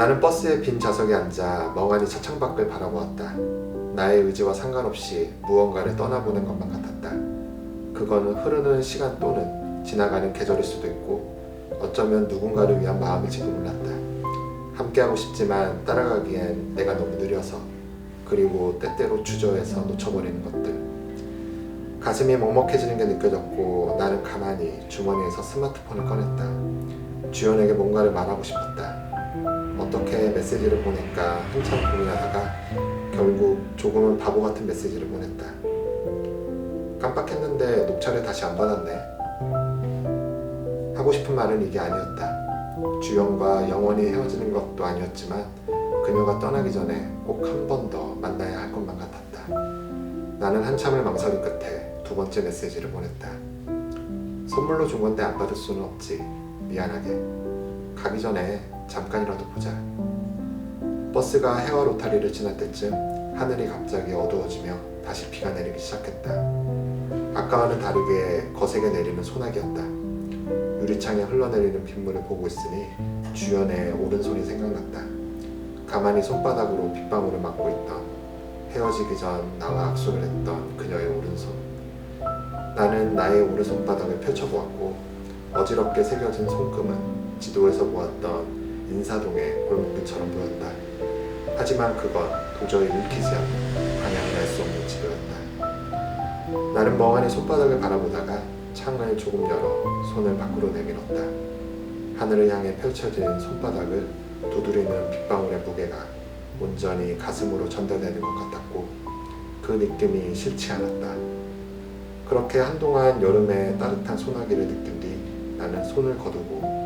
나는 버스의 빈 좌석에 앉아 멍하니 차창 밖을 바라보았다. 나의 의지와 상관없이 무언가를 떠나보낸 것만 같았다. 그건 흐르는 시간 또는 지나가는 계절일 수도 있고 어쩌면 누군가를 위한 마음일지도 몰랐다. 함께하고 싶지만 따라가기엔 내가 너무 느려서 그리고 때때로 주저해서 놓쳐버리는 것들. 가슴이 먹먹해지는 게 느껴졌고 나는 가만히 주머니에서 스마트폰을 꺼냈다. 주연에게 뭔가를 말하고 싶었다. 어떻게 메시지를 보낼까 한참 고민하다가 결국 조금은 바보 같은 메시지를 보냈다. 깜빡했는데 녹차를 다시 안 받았네. 하고 싶은 말은 이게 아니었다. 주연과 영원히 헤어지는 것도 아니었지만 그녀가 떠나기 전에 꼭 한 번 더 만나야 할 것만 같았다. 나는 한참을 망설인 끝에 두 번째 메시지를 보냈다. 선물로 준 건데 안 받을 수는 없지. 미안하게. 가기 전에 잠깐이라도 보자. 버스가 해와 로타리를 지날 때쯤 하늘이 갑자기 어두워지며 다시 비가 내리기 시작했다. 아까와는 다르게 거세게 내리는 소나기였다. 유리창에 흘러내리는 빗물을 보고 있으니 주연의 오른손이 생각났다. 가만히 손바닥으로 빗방울을 막고 있던 헤어지기 전 나와 악수를 했던 그녀의 오른손. 나는 나의 오른손바닥을 펼쳐보았고 어지럽게 새겨진 손금은 지도에서 보았던 인사동의 골목길처럼 보였다. 하지만 그건 도저히 읽히지 않고 방향을 알 수 없는 지도였다. 나는 멍하니 손바닥을 바라보다가 창을 조금 열어 손을 밖으로 내밀었다. 하늘을 향해 펼쳐진 손바닥을 두드리는 빗방울의 무게가 온전히 가슴으로 전달되는 것 같았고 그 느낌이 싫지 않았다. 그렇게 한동안 여름의 따뜻한 소나기를 느낀 뒤 나는 손을 거두고.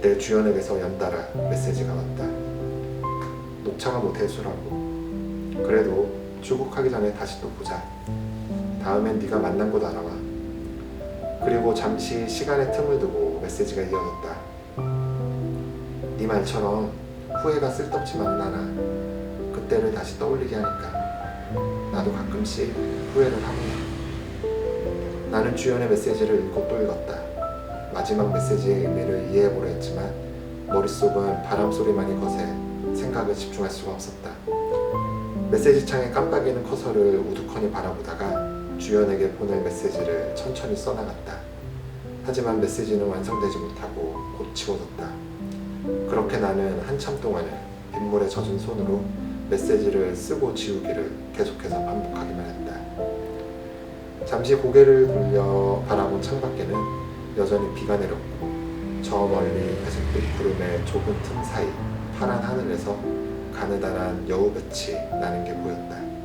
그때 주연에게서 연달아 메시지가 왔다. 녹차가 뭐 대수라고. 그래도 출국하기 전에 다시 또 보자. 다음엔 네가 만난 곳 알아와. 그리고 잠시 시간의 틈을 두고 메시지가 이어졌다. 네 말처럼 후회가 쓸데없지만은 않아. 그때를 다시 떠올리게 하니까. 나도 가끔씩 후회를 하구나. 나는 주연의 메시지를 읽고 또 읽었다. 마지막 메시지의 의미를 이해해보려 했지만 머릿속은 바람 소리만이 거세 생각에 집중할 수가 없었다. 메시지 창에 깜빡이는 커서를 우두커니 바라보다가 주연에게 보낼 메시지를 천천히 써나갔다. 하지만 메시지는 완성되지 못하고 곧 지워졌다. 그렇게 나는 한참 동안을 빗물에 젖은 손으로 메시지를 쓰고 지우기를 계속해서 반복하기만 했다. 잠시 고개를 돌려 바라본 창밖에는 여전히 비가 내렸고 저 멀리 회색빛 구름의 좁은 틈 사이 파란 하늘에서 가느다란 여우볕이 나는 게 보였다.